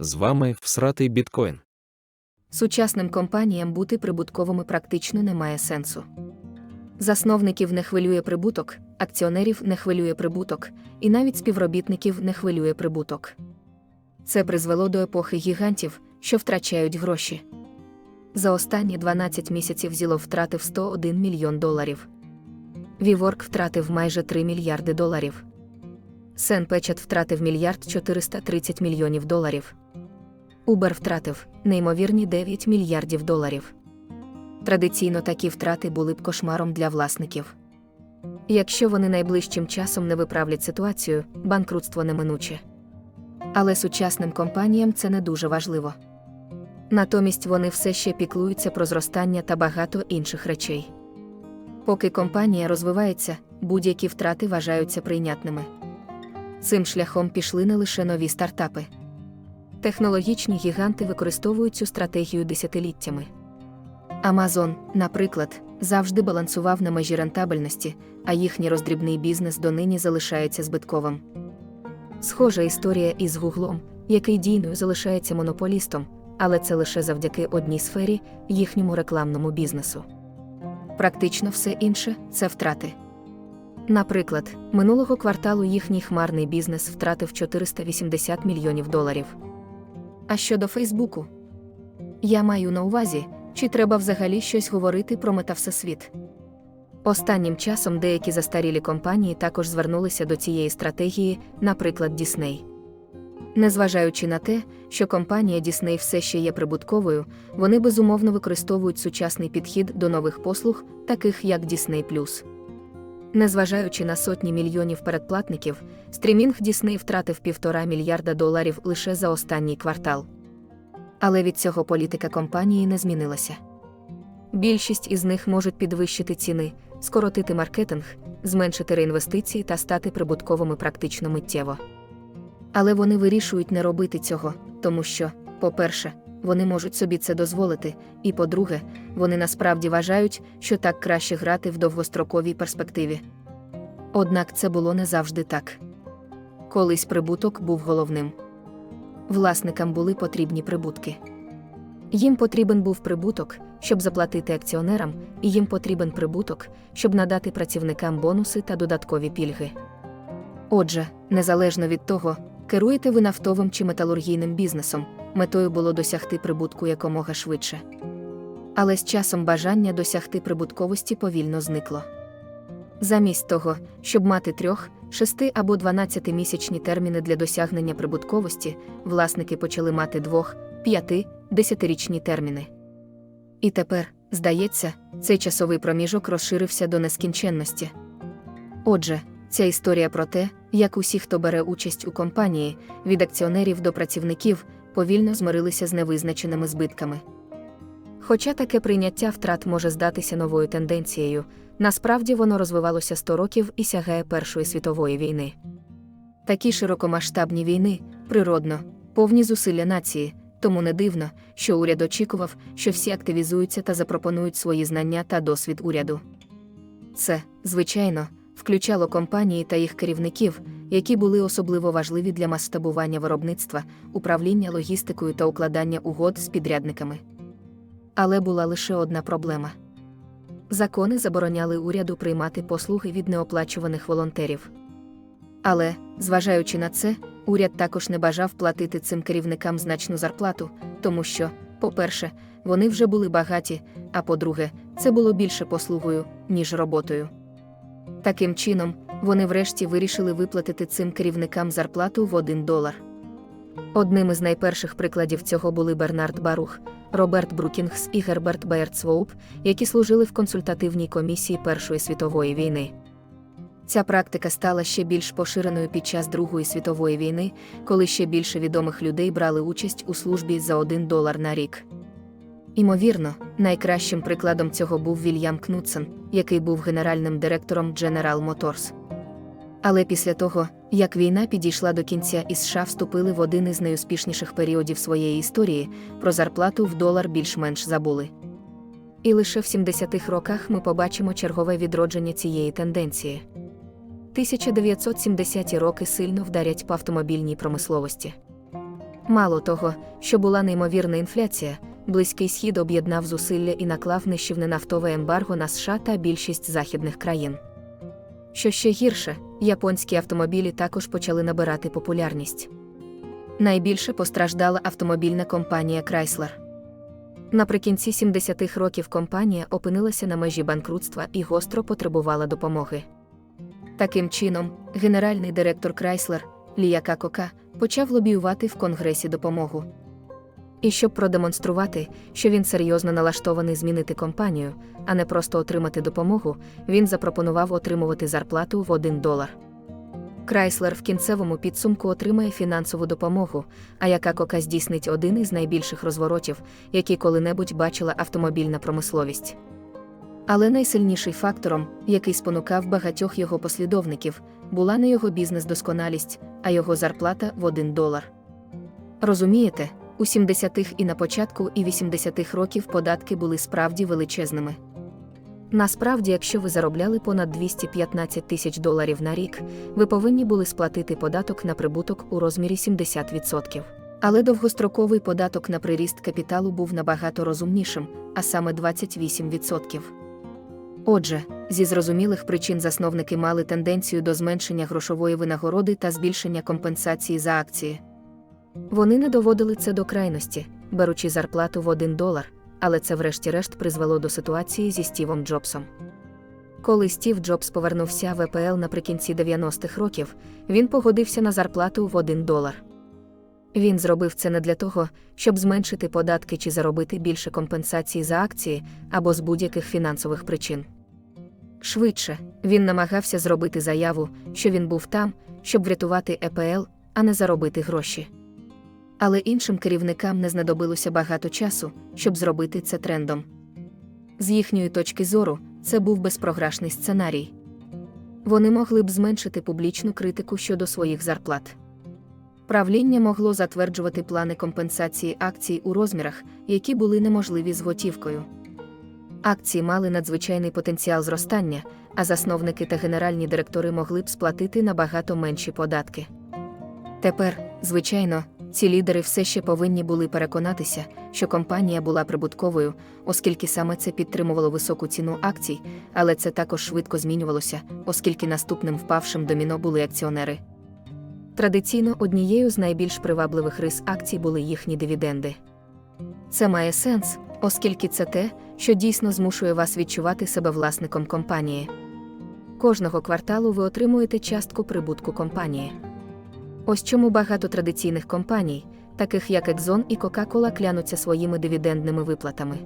З вами всратий біткоін. Сучасним компаніям бути прибутковими практично немає сенсу. Засновників не хвилює прибуток, акціонерів не хвилює прибуток, і навіть співробітників не хвилює прибуток. Це призвело до епохи гігантів, що втрачають гроші. За останні 12 місяців Zillow втратив 101 мільйон доларів. WeWork втратив майже 3 мільярди доларів. Сенпечат втратив мільярд 430 мільйонів доларів. Uber втратив неймовірні 9 мільярдів доларів. Традиційно такі втрати були б кошмаром для власників. Якщо вони найближчим часом не виправлять ситуацію, банкрутство неминуче. Але сучасним компаніям це не дуже важливо. Натомість вони все ще піклуються про зростання та багато інших речей. Поки компанія розвивається, будь-які втрати вважаються прийнятними. Цим шляхом пішли не лише нові стартапи. Технологічні гіганти використовують цю стратегію десятиліттями. Amazon, наприклад, завжди балансував на межі рентабельності, а їхній роздрібний бізнес донині залишається збитковим. Схожа історія із Гуглом, який дійною залишається монополістом, але це лише завдяки одній сфері їхньому рекламному бізнесу. Практично все інше це втрати. Наприклад, минулого кварталу їхній хмарний бізнес втратив 480 мільйонів доларів. А щодо Фейсбуку, я маю на увазі, чи треба взагалі щось говорити про метавсесвіт. Останнім часом деякі застарілі компанії також звернулися до цієї стратегії, наприклад, Disney. Незважаючи на те, що компанія Disney все ще є прибутковою, вони безумовно використовують сучасний підхід до нових послуг, таких як Disney+. Незважаючи на сотні мільйонів передплатників, стрімінг Disney втратив півтора мільярда доларів лише за останній квартал. Але від цього політика компанії не змінилася. Більшість із них можуть підвищити ціни, скоротити маркетинг, зменшити реінвестиції та стати прибутковими практично миттєво. Але вони вирішують не робити цього, тому що, по-перше, вони можуть собі це дозволити, і по-друге, вони насправді вважають, що так краще грати в довгостроковій перспективі. Однак це було не завжди так. Колись прибуток був головним. Власникам були потрібні прибутки. Їм потрібен був прибуток, щоб заплатити акціонерам, і їм потрібен прибуток, щоб надати працівникам бонуси та додаткові пільги. Отже, незалежно від того, керуєте ви нафтовим чи металургійним бізнесом, метою було досягти прибутку якомога швидше. Але з часом бажання досягти прибутковості повільно зникло. Замість того, щоб мати трьох, шести або 12-місячні терміни для досягнення прибутковості, власники почали мати двох, п'яти, десятирічні терміни. І тепер, здається, цей часовий проміжок розширився до нескінченності. Отже, ця історія про те, як усі, хто бере участь у компанії, від акціонерів до працівників, повільно змирилися з невизначеними збитками. Хоча таке прийняття втрат може здатися новою тенденцією, насправді воно розвивалося 100 років і сягає Першої світової війни. Такі широкомасштабні війни, природно, повні зусилля нації, тому не дивно, що уряд очікував, що всі активізуються та запропонують свої знання та досвід уряду. Це, звичайно, включало компанії та їх керівників, які були особливо важливі для масштабування виробництва, управління логістикою та укладання угод з підрядниками. Але була лише одна проблема. Закони забороняли уряду приймати послуги від неоплачуваних волонтерів. Але, зважаючи на це, уряд також не бажав платити цим керівникам значну зарплату, тому що, по-перше, вони вже були багаті, а по-друге, це було більше послугою, ніж роботою. Таким чином, вони врешті вирішили виплатити цим керівникам зарплату в 1 долар. Одним із найперших прикладів цього були Бернард Барух, Роберт Брукінгс і Герберт Баєрцвоуп, які служили в консультативній комісії Першої світової війни. Ця практика стала ще більш поширеною під час Другої світової війни, коли ще більше відомих людей брали участь у службі за 1 долар на рік. Імовірно, найкращим прикладом цього був Вільям Кнутсен, який був генеральним директором General Motors. Але після того, як війна підійшла до кінця і США вступили в один із найуспішніших періодів своєї історії, про зарплату в долар більш-менш забули. І лише в 70-х роках ми побачимо чергове відродження цієї тенденції. 1970-ті роки сильно вдарять по автомобільній промисловості. Мало того, що була неймовірна інфляція, Близький Схід об'єднав зусилля і наклав нищівне нафтове ембарго на США та більшість західних країн. Що ще гірше, японські автомобілі також почали набирати популярність. Найбільше постраждала автомобільна компанія Chrysler. Наприкінці 70-х років компанія опинилася на межі банкрутства і гостро потребувала допомоги. Таким чином, генеральний директор Chrysler, Ліяка Кока, почав лобіювати в Конгресі допомогу. І щоб продемонструвати, що він серйозно налаштований змінити компанію, а не просто отримати допомогу, він запропонував отримувати зарплату в 1 долар. Крайслер в кінцевому підсумку отримає фінансову допомогу, а яка кока здійснить один із найбільших розворотів, які коли-небудь бачила автомобільна промисловість. Але найсильніший фактором, який спонукав багатьох його послідовників, була не його бізнес-досконалість, а його зарплата в 1 долар. Розумієте, у 70-х і на початку і 80-х років податки були справді величезними. Насправді, якщо ви заробляли понад 215 тисяч доларів на рік, ви повинні були сплатити податок на прибуток у розмірі 70%. Але довгостроковий податок на приріст капіталу був набагато розумнішим, а саме 28%. Отже, зі зрозумілих причин засновники мали тенденцію до зменшення грошової винагороди та збільшення компенсації за акції. Вони не доводили це до крайності, беручи зарплату в 1 долар, але це врешті-решт призвело до ситуації зі Стівом Джобсом. Коли Стів Джобс повернувся в ЕПЛ наприкінці 90-х років, він погодився на зарплату в 1 долар. Він зробив це не для того, щоб зменшити податки чи заробити більше компенсацій за акції або з будь-яких фінансових причин. Швидше, він намагався зробити заяву, що він був там, щоб врятувати ЕПЛ, а не заробити гроші. Але іншим керівникам не знадобилося багато часу, щоб зробити це трендом. З їхньої точки зору, це був безпрограшний сценарій. Вони могли б зменшити публічну критику щодо своїх зарплат. Правління могло затверджувати плани компенсації акцій у розмірах, які були неможливі з готівкою. Акції мали надзвичайний потенціал зростання, а засновники та генеральні директори могли б сплатити набагато менші податки. Тепер, звичайно, ці лідери все ще повинні були переконатися, що компанія була прибутковою, оскільки саме це підтримувало високу ціну акцій, але це також швидко змінювалося, оскільки наступним впавшим доміно були акціонери. Традиційно однією з найбільш привабливих рис акцій були їхні дивіденди. Це має сенс, оскільки це те, що дійсно змушує вас відчувати себе власником компанії. Кожного кварталу ви отримуєте частку прибутку компанії. Ось чому багато традиційних компаній, таких як Exxon і Coca-Cola, клянуться своїми дивідендними виплатами.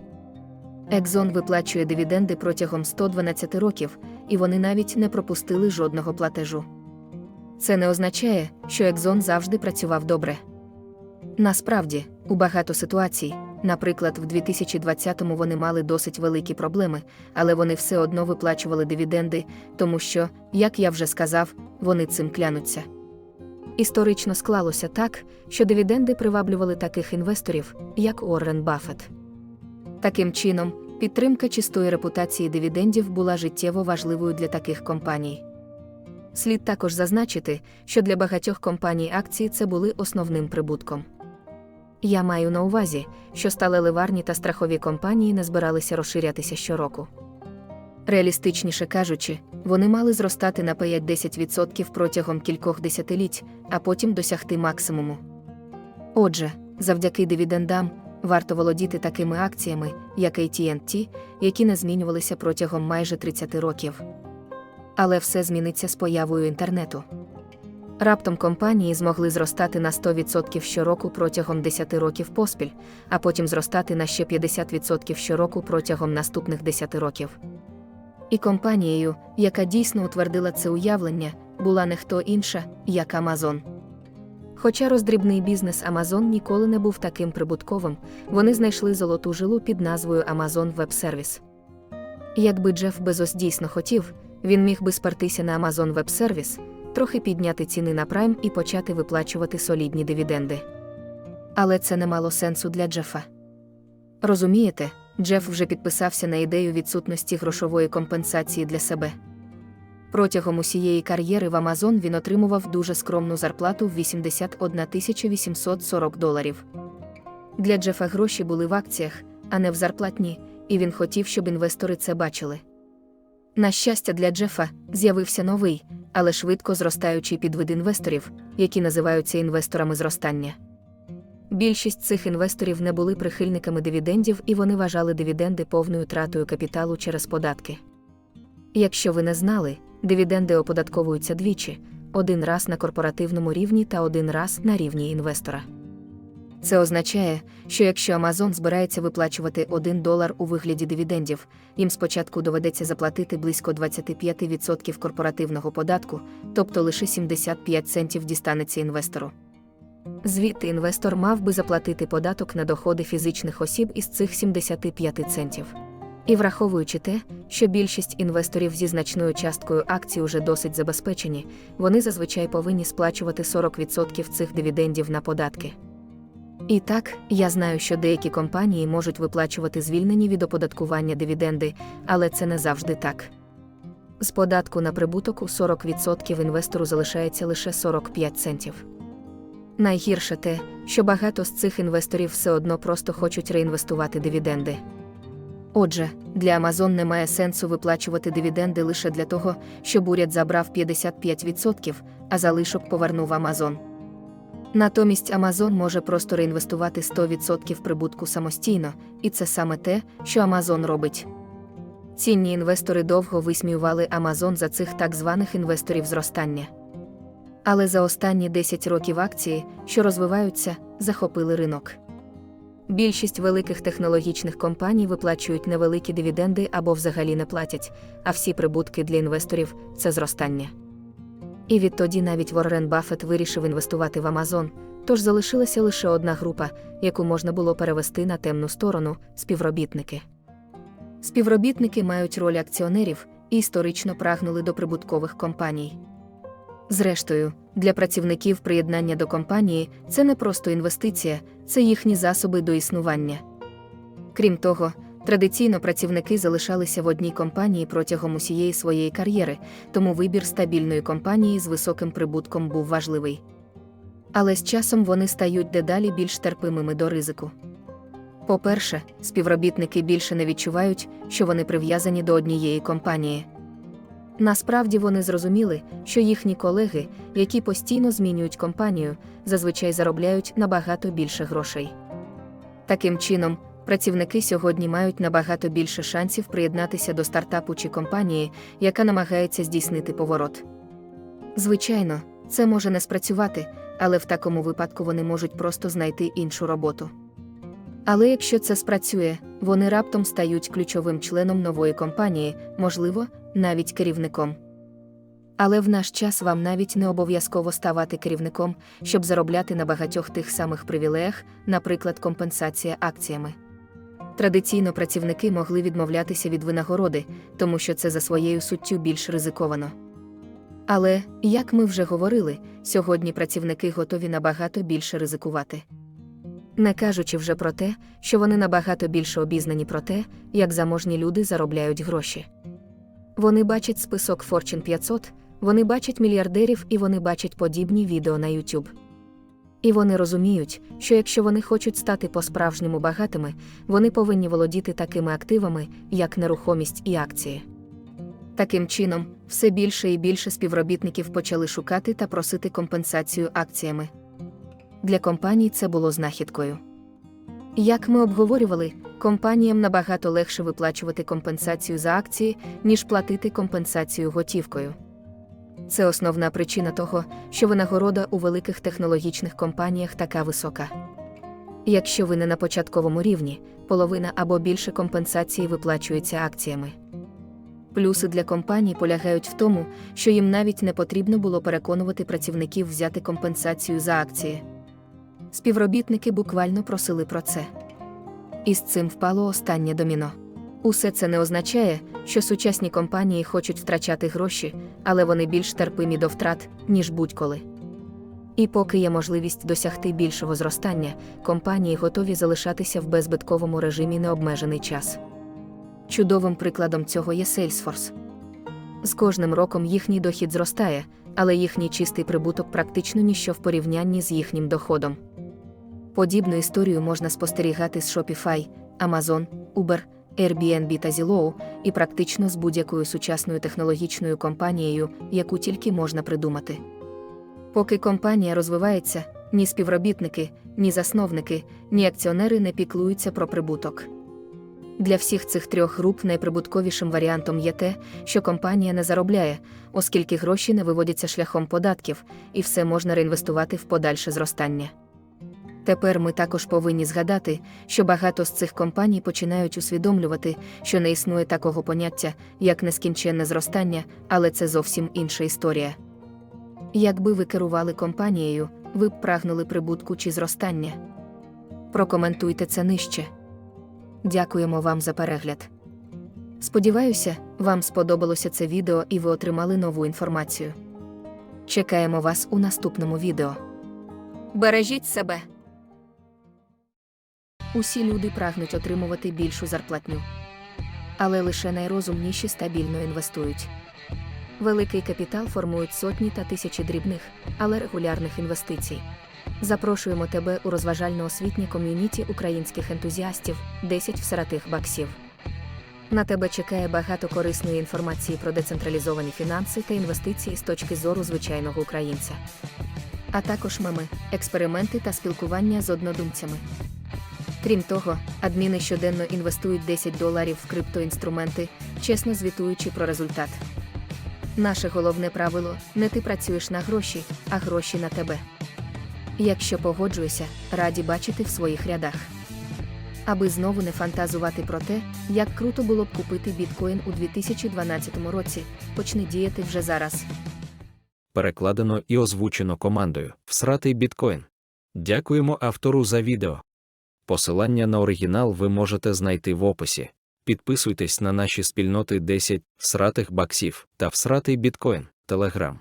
Exxon виплачує дивіденди протягом 112 років, і вони навіть не пропустили жодного платежу. Це не означає, що Exxon завжди працював добре. Насправді, у багато ситуацій, наприклад, в 2020-му вони мали досить великі проблеми, але вони все одно виплачували дивіденди, тому що, як я вже сказав, вони цим клянуться. Історично склалося так, що дивіденди приваблювали таких інвесторів, як Уоррен Баффет. Таким чином, підтримка чистої репутації дивідендів була життєво важливою для таких компаній. Слід також зазначити, що для багатьох компаній акції це були основним прибутком. Я маю на увазі, що сталеливарні та страхові компанії не збиралися розширятися щороку. Реалістичніше кажучи, вони мали зростати на 5-10% протягом кількох десятиліть, а потім досягти максимуму. Отже, завдяки дивідендам, варто володіти такими акціями, як AT&T, які не змінювалися протягом майже 30 років. Але все зміниться з появою інтернету. Раптом компанії змогли зростати на 100% щороку протягом 10 років поспіль, а потім зростати на ще 50% щороку протягом наступних 10 років. І компанією, яка дійсно утвердила це уявлення, була не хто інша, як Amazon. Хоча роздрібний бізнес Amazon ніколи не був таким прибутковим, вони знайшли золоту жилу під назвою Amazon Web Service. Якби Джеф Безос дійсно хотів, він міг би спертися на Amazon Web Service, трохи підняти ціни на Prime і почати виплачувати солідні дивіденди. Але це не мало сенсу для Джефа. Розумієте, Джеф вже підписався на ідею відсутності грошової компенсації для себе. Протягом усієї кар'єри в Amazon він отримував дуже скромну зарплату в 81 840 доларів. Для Джефа гроші були в акціях, а не в зарплатні, і він хотів, щоб інвестори це бачили. На щастя, для Джефа з'явився новий, але швидко зростаючий підвид інвесторів, які називаються інвесторами зростання. Більшість цих інвесторів не були прихильниками дивідендів і вони вважали дивіденди повною тратою капіталу через податки. Якщо ви не знали, дивіденди оподатковуються двічі: один раз на корпоративному рівні та один раз на рівні інвестора. Це означає, що якщо Amazon збирається виплачувати 1 долар у вигляді дивідендів, їм спочатку доведеться заплатити близько 25% корпоративного податку, тобто лише 75 центів дістанеться інвестору. Звідти інвестор мав би заплатити податок на доходи фізичних осіб із цих 75 центів. І враховуючи те, що більшість інвесторів зі значною часткою акцій уже досить забезпечені, вони зазвичай повинні сплачувати 40% цих дивідендів на податки. І так, я знаю, що деякі компанії можуть виплачувати звільнені від оподаткування дивіденди, але це не завжди так. З податку на прибуток у 40% інвестору залишається лише 45 центів. Найгірше те, що багато з цих інвесторів все одно просто хочуть реінвестувати дивіденди. Отже, для Amazon немає сенсу виплачувати дивіденди лише для того, щоб уряд забрав 55%, а залишок повернув Amazon. Натомість Amazon може просто реінвестувати 100% прибутку самостійно, і це саме те, що Amazon робить. Цінні інвестори довго висміювали Amazon за цих так званих інвесторів зростання. Але за останні 10 років акції, що розвиваються, захопили ринок. Більшість великих технологічних компаній виплачують невеликі дивіденди або взагалі не платять, а всі прибутки для інвесторів це зростання. І відтоді навіть Воррен Баффет вирішив інвестувати в Amazon, тож залишилася лише одна група, яку можна було перевести на темну сторону співробітники. Співробітники мають роль акціонерів і історично прагнули до прибуткових компаній. Зрештою, для працівників приєднання до компанії це не просто інвестиція, це їхні засоби до існування. Крім того, традиційно працівники залишалися в одній компанії протягом усієї своєї кар'єри, тому вибір стабільної компанії з високим прибутком був важливий. Але з часом вони стають дедалі більш терпимими до ризику. По-перше, співробітники більше не відчувають, що вони прив'язані до однієї компанії. Насправді вони зрозуміли, що їхні колеги, які постійно змінюють компанію, зазвичай заробляють набагато більше грошей. Таким чином, працівники сьогодні мають набагато більше шансів приєднатися до стартапу чи компанії, яка намагається здійснити поворот. Звичайно, це може не спрацювати, але в такому випадку вони можуть просто знайти іншу роботу. Але якщо це спрацює, вони раптом стають ключовим членом нової компанії, можливо, навіть керівником. Але в наш час вам навіть не обов'язково ставати керівником, щоб заробляти на багатьох тих самих привілеях, наприклад, компенсація акціями. Традиційно працівники могли відмовлятися від винагороди, тому що це за своєю суттю більш ризиковано. Але, як ми вже говорили, сьогодні працівники готові набагато більше ризикувати. Не кажучи вже про те, що вони набагато більше обізнані про те, як заможні люди заробляють гроші. Вони бачать список Fortune 500, вони бачать мільярдерів і вони бачать подібні відео на YouTube. І вони розуміють, що якщо вони хочуть стати по-справжньому багатими, вони повинні володіти такими активами, як нерухомість і акції. Таким чином, все більше і більше співробітників почали шукати та просити компенсацію акціями. Для компаній це було знахідкою. Як ми обговорювали, компаніям набагато легше виплачувати компенсацію за акції, ніж платити компенсацію готівкою. Це основна причина того, що винагорода у великих технологічних компаніях така висока. Якщо ви не на початковому рівні, половина або більше компенсації виплачується акціями. Плюси для компаній полягають в тому, що їм навіть не потрібно було переконувати працівників взяти компенсацію за акції. Співробітники буквально просили про це. І з цим впало останнє доміно. Усе це не означає, що сучасні компанії хочуть втрачати гроші, але вони більш терпимі до втрат, ніж будь-коли. І поки є можливість досягти більшого зростання, компанії готові залишатися в беззбитковому режимі необмежений час. Чудовим прикладом цього є Salesforce. З кожним роком їхній дохід зростає, але їхній чистий прибуток практично ніщо в порівнянні з їхнім доходом. Подібну історію можна спостерігати з Shopify, Amazon, Uber, Airbnb та Zillow і практично з будь-якою сучасною технологічною компанією, яку тільки можна придумати. Поки компанія розвивається, ні співробітники, ні засновники, ні акціонери не піклуються про прибуток. Для всіх цих трьох груп найприбутковішим варіантом є те, що компанія не заробляє, оскільки гроші не виводяться шляхом податків, і все можна реінвестувати в подальше зростання. Тепер ми також повинні згадати, що багато з цих компаній починають усвідомлювати, що не існує такого поняття, як нескінченне зростання, але це зовсім інша історія. Якби ви керували компанією, ви б прагнули прибутку чи зростання. Прокоментуйте це нижче. Дякуємо вам за перегляд. Сподіваюся, вам сподобалося це відео і ви отримали нову інформацію. Чекаємо вас у наступному відео. Бережіть себе. Усі люди прагнуть отримувати більшу зарплатню. Але лише найрозумніші стабільно інвестують. Великий капітал формують сотні та тисячі дрібних, але регулярних інвестицій. Запрошуємо тебе у розважально-освітнє ком'юніті українських ентузіастів 10 всаратих баксів. На тебе чекає багато корисної інформації про децентралізовані фінанси та інвестиції з точки зору звичайного українця. А також меми, експерименти та спілкування з однодумцями. Крім того, адміни щоденно інвестують 10 доларів в криптоінструменти, чесно звітуючи про результат. Наше головне правило не ти працюєш на гроші, а гроші на тебе. Якщо погоджуєшся, раді бачити в своїх рядах. Аби знову не фантазувати про те, як круто було б купити біткоін у 2012 році, почни діяти вже зараз. Перекладено і озвучено командою Всратий біткоін. Дякуємо автору за відео. Посилання на оригінал ви можете знайти в описі. Підписуйтесь на наші спільноти 10 всратих баксів та всратий біткоін, Телеграм.